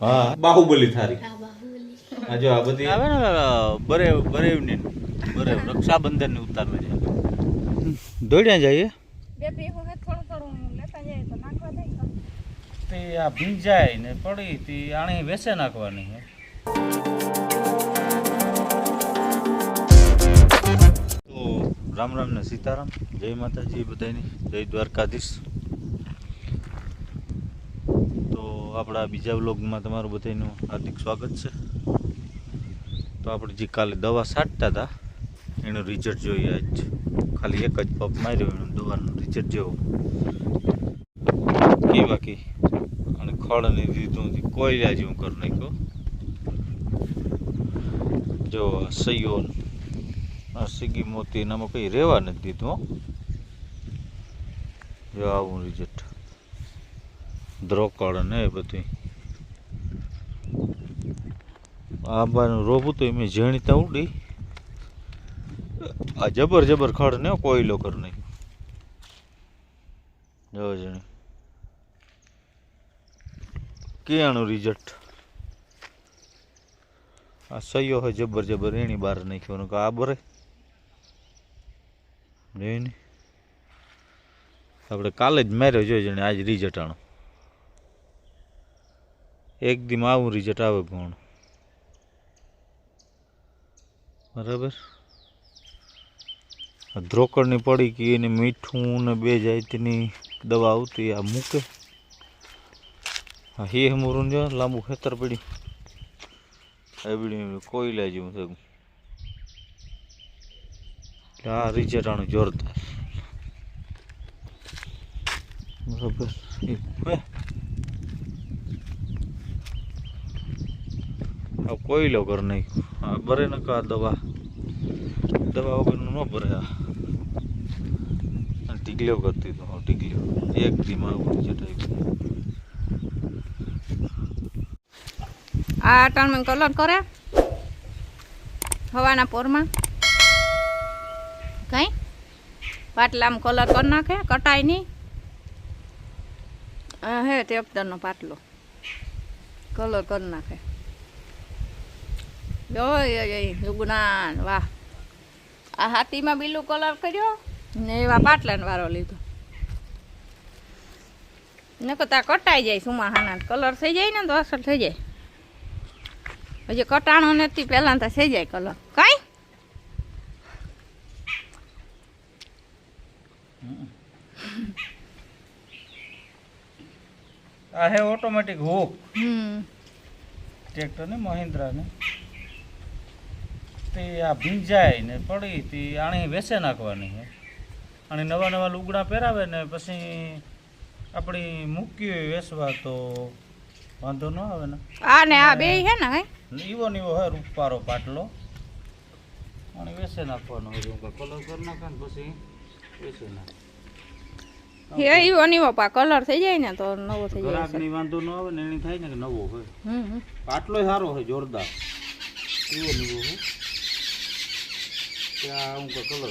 હા બાહુબલી થારી. આ બાહુબલી. આ જો આ બધી આવે ને બરેવ બરેવની બરેવ રક્ષાબંધનની ઉતારવા જાય. દોડ્યા જઈએ બે ભેગું હે થોડું થોડું લેતા જાય તો નાખવા તે. આ ભીંજાય ને પડી તે આણી વેસે નાખવાની હે. તો રામ રામ ને સીતારામ. જય માતાજી બધાની. જય દ્વારકાધીશ તો આપણા બીજા વ્લોગમાં તમારું બધાનું હાર્દિક સ્વાગત છે. તો આપણે જે કાલે દવા છાંટતા હતા, એનું રિઝલ્ટ જોઈએ આજ. ખાલી એક જ પપ માર્યો એનું દવાનું રિઝલ્ટ જેવો. કે બાકી? અને ખડ ને દીધું કોઈ લાજ હું કરી નાખ્યો. જો સૈયો સીગી મોતી એનામાં કંઈ રહેવા નથી દીધું. જો આવું રિઝલ્ટ દ્રોકળ ને એ બધી. આંબાનું રોપ હતું એમ ઝીણીતા ઉડી. આ જબર જબર ખડ ને કોયલો લોકર નહીં જો જણી કેણું રિઝલ્ટ આ સૈયો હોય જબર જબર એની બહાર નાખ્યો કે આ બરે. આપણે કાલે જ માર્યો જોઈ જણે આજ રિઝલ્ટ આણો. એક દી આવું રિઝલ્ટ આવે પણ. બરાબર? ધ્રોકડની પડી કે એને મીઠું ને બે જાતની દવા આવતી આ મૂકે. હા હે હમરું જો લાંબુ ખેતર પડ્યું એબડી કોયલા જેવું થયું. આ રિઝલ્ટ આનું જોરદાર. બરાબર એ હે. આ કોયલો કર નહીં. હા ભરે ન કા દવા. દવા વગરનું ન ભરે આ. અને ટીકલ્યો કરતી તો હા ટીકલ્યો એક ધીમા આવ્યું આ અટાણમાં કલર કરે? હવાના પોરમાં. કઈ? પાટલામાં કલર કરી નાખે, કટાય નહીં. હે હે ટેપતરનો પાટલો. કલર કરી નાખે. લુગનાન વાહ. આ હાથીમાં બીલું કલર કર્યો? ને એવા પાટલાનો વારો લીધો. નકો તા કટાઈ જાય સુમાહાના. કલર થઈ જાય ને તો અસર થઈ જાય. હજી કટાણો નથી પહેલાં તો થઈ જાય કલર કાંઈ? આ હે ઓટોમેટિક હુક હમ. ટ્રેક્ટર ને મહિન્દ્રા ને તે આ ભીંજાય ને પડી તે આણી વેસે નાખવાની છે અને નવા નવા લુગડા પહેરાવે ને પછી આપણી મૂકી હોય વેસવા તો વાંધો ન આવે ને. આ ને આ બે હે ને ઈવો નીવો હે રૂપારો પાટલો. અને વેસે નાખવાનો હોય. કલર કરી નાખે ને પછી વેસે નાખે. એ ઈવો નીવો પા કલર થઈ જાય ને તો નવો થઈ જાય ગ્રાહકની વાંધો ન આવે ને એની થાય ને કે નવો હોય. પાટલો સારો હોય જોરદાર. ઈવો નીવો હોય ત્યાં હું કલર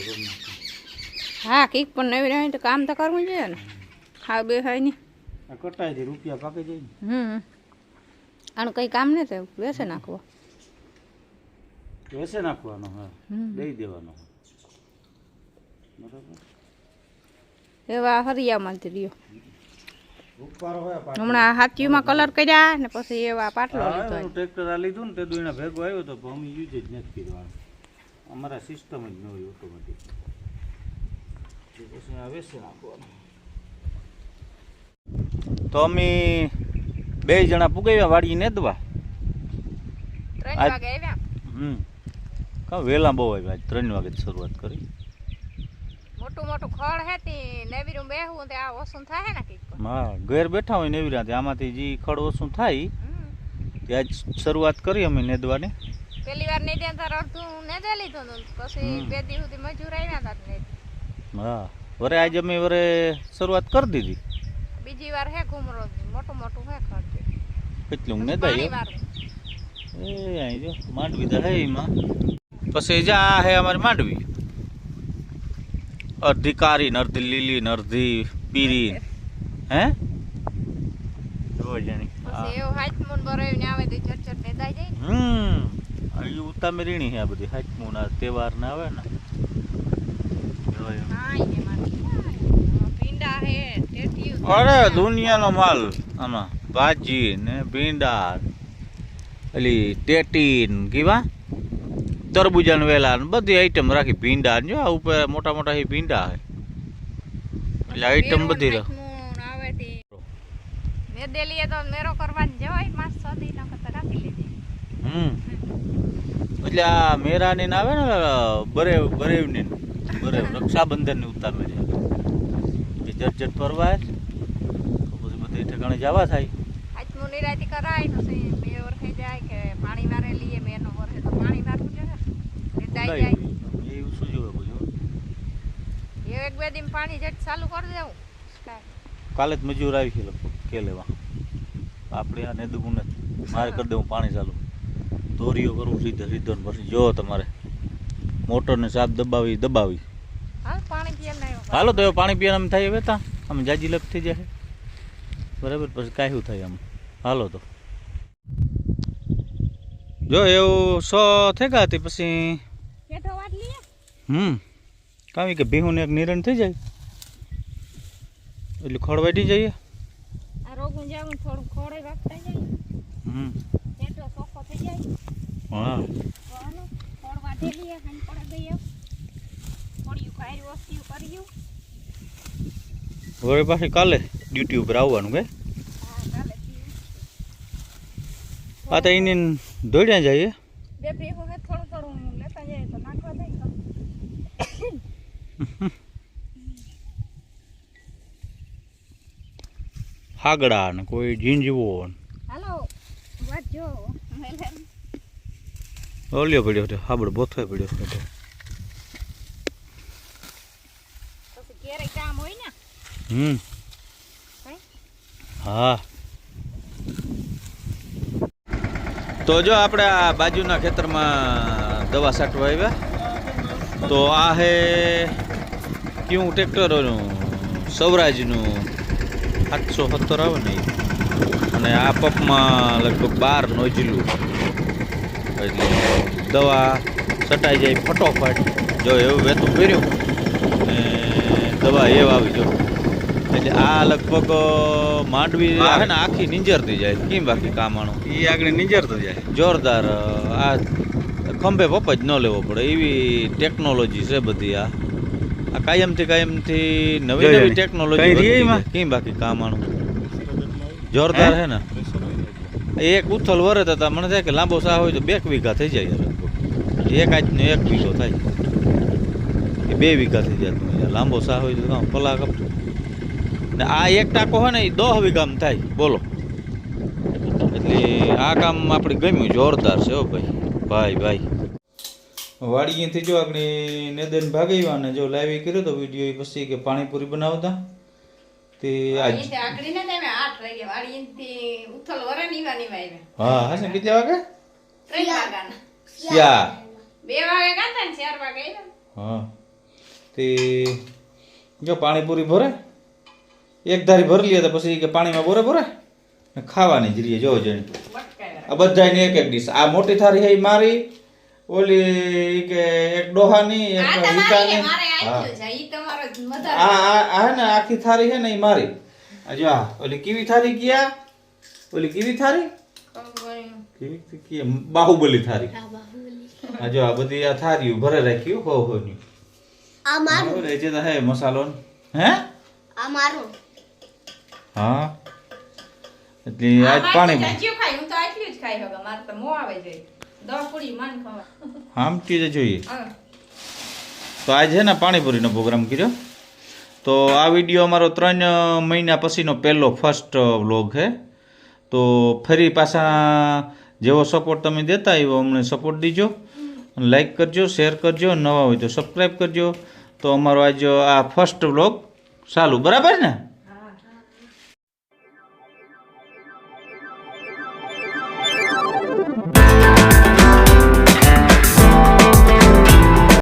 હા કીક પણ નવી રહી તો કામ તો કરવું જોઈએ ને. હા બે હોય નહીં આ કટાઈથી રૂપિયા પાકે જાય હમ. આનું કંઈ કામ નહીં થયું બેસે નાખવો. વેસે નાખવાનો હા દઈ દેવાનો બરાબર? એવા હરિયામાં જ રહ્યો. હમણાં હાથીમાં કલર કર્યા ને પછી એવા પાટલો લીધો ટ્રેક્ટર આ લીધું ને તે દુઈના ભેગો આવ્યો તો અમે યુઝ જ નથી કરવાનું. અમારા સિસ્ટમ જ ન હોય ઓટોમેટિક પછી નાખવાનું. તો અમે બે જણા પુગાવ્યા વાડી નેદવા દવા? હમ. કા વહેલા બહુ આવ્યા? આજ ત્રણ વાગે શરૂઆત કરી. મોટું મોટું ખડ હે તે નેવીરું બેહું તે આ ઓસું થાય ને કે હા ઘેર બેઠા હોય નેવી આમાંથી જે ખડ ઓસું થાય ત્યાં તે આજ શરૂઆત કરી અમે નેદવાની પેલી વાર નહીં ત્યાં તાર અડધું ને દે લીધું હતું પછી હમ. બે દી સુધી મજૂર આવ્યા હતા ને હા. વરે આજે અમે વરે શરૂઆત કરી દીધી. બીજી વાર હે ઘુમરો મોટું મોટું હે ખર્ચ કેટલું પાણી નેદાય વાળું એ અહીં જો માંડવી તો હે એમાં. પછી જ્યાં હે અમારી માંડવી. અડધી કારી ને અડધી લીલી ને અડધી પીરી હે? જોવો જાણી. પછી એવું હાથ મૂન બરાવી ને આવે તો ચટ ચટ ને દાઈ જાય ને. હમ. ઈ ઉતામેરીણી છે આ બધી. હાચમું ના તહેવાર ના આવે ને. અરે દુનિયાનો માલ. આમાં ભાજી ને ભીંડા પેલી ટેટીન કેવા? તરબૂજા ને વેલા બધી આઈટમ રાખી. ભીંડા જો આ ઉપર મોટા મોટા ભીંડા હે. એટલે આઈટમ બધી રાખ મેદેલીએ તો મેરો કરવા જવાય માસ સદી ન કરતા રાખી લેજે હમ. એટલે આ મેરાની ને આવે ને બરેવ બરેવની ને, બરેવ રક્ષાબંધનની ઉતાર મેરી એ જટ ફરવાય તો પછી બધી ઠેકાણે જવા થાય. હાથમું નિરાતી કરાય તો સહી બે વર્ષે જાય કે પાણી વારે લઈએ મેનો વરખે તો પાણી વારવું જોઈએ. ને જાય એવું શું જોવે એક બે દિન પાણી જટ ચાલુ કરી દેવું. કાલે જ મજૂર આવી છે કે લેવા આપણે આ નેદું નથી મારે કરી દેવું પાણી ચાલુ. દોરીઓ કરવું સીધે સીધો પછી જો તમારે મોટરને સાપ દબાવી દબાવી. હાલ તો પાણી પીવાનું થાય વેતા આમ જાજી લપ થઈ જાય. બરાબર પછી કાયું થાય આમ. હાલો તો. જો એવું સો થઈ ગયા હતી પછી. હમ. કાવી કે ભીહુને એક નિરણ થઈ જાય. એટલે ખોળવાડી જઈએ. થોડું રાખતા જાય. હમ. થઈ જાય. હા. પાછી કાલે ડ્યુટી ઉપર આવવાનું કે? આ તો એને દોડ્યા જઈએ બે ભેગું હે થોડું લેતા જાય તો નાખવા દઈ હાગડા ને કોઈ જીંજવો હાલો વાંચજો મેલે ઓલિયો પડ્યો હતો હાબડ બોથો પડ્યો હતો હમ. હા? તો જો આપણે આ બાજુના ખેતરમાં દવા છાંટવા આવ્યા. તો આ હે કયું ટ્રેક્ટરોનું સૌરાજનું સાતસો સત્તર આવે ને અને આ પપમાં લગભગ બાર નોજલું એટલે દવા છટાઈ જાય ફટોફટ. જો એવું વહેતું કર્યું ને દવા એવ આવી જો. એટલે આ લગભગ માંડવી આવે છે ને આખી નીંજરતી જાય. કેમ બાકી કામાણું? એ આગળ નીંજરતું જાય. જોરદાર આ ખંભે પપ જ ન લેવો પડે. એવી ટેકનોલોજી છે બધી આ. આ કાયમથી કાયમથી નવી નવી ટેકનોલોજી. કેમ બાકી કામાણું? જોરદાર હે? ને? એક ઉથલ વરે હતા મને થાય કે લાંબો સાહ હોય તો બે વીઘા થઈ જાય એક આજનો એક વીઘો થાય. એ બે વીઘા થઈ જાય લાંબો સાહ હોય તો પલા કપ ને આ એક ટાંકો હોય ને એ દોહ વીઘામાં થાય. બોલો. એટલે આ કામ આપણે ગમ્યું જોરદાર છે હો ભાઈ. ભાઈ ભાઈ. વાડીએથી જો આપણે નેદન ભાગી અને જો લાઈવ કર્યો તો વીડિયો પછી કે પાણીપુરી બનાવતા. તે આજ અહીંથી આગળ ને તમે આઠ વાગે વાડીએથી ઉથલ વરે નીવા નીવા આવ્યા હા હા કેટલા વાગે? ત્રણ વાગાના ચાર બે વાગે ગાતા ને ચાર વાગે આવ્યા હા. તે જો પાણીપુરી ભરે એક ધારી ભરી લે તો પછી કે પાણીમાં બોરે ભરે ને ખાવાની જ રહીએ જો જણી. આ બધાને એક એક ડીશ. આ મોટી થાળી હે મારી ઓલી કે એક ડોહાની એક તમારી હા. છે. આ આ આ હે ને આખી થારી હે ને એ મારી. આ જો આ ઓલી કેવી થાળી ગયા? ઓલી કેવી થારી? બાહુબલી થારી. હા જો આ બધી આ થાળીઓ ભરે રાખ્યું હો હો ની આ મારું. એ જે હે મસાલો હે? આ મારું. હા. એટલે આજ પાણી ખાઈ હું તો આટલું જ ખાઈ હવે મારે તો મો આવે જોઈએ દસ પૂરી માન ખવા. આમ ચીજ જોઈએ. તો આજે છે ને પાણીપુરીનો પ્રોગ્રામ કર્યો. તો આ વીડિયો અમારો ત્રણ મહિના પછીનો પહેલો ફર્સ્ટ વ્લોગ છે તો ફરી પાછા જેવો સપોર્ટ તમે દેતા એવો અમને સપોર્ટ દીજો. લાઈક કરજો શેર કરજો નવા હોય તો સબસ્ક્રાઈબ કરજો. તો અમારો આજ આ ફર્સ્ટ વ્લોગ ચાલુ. બરાબર ને?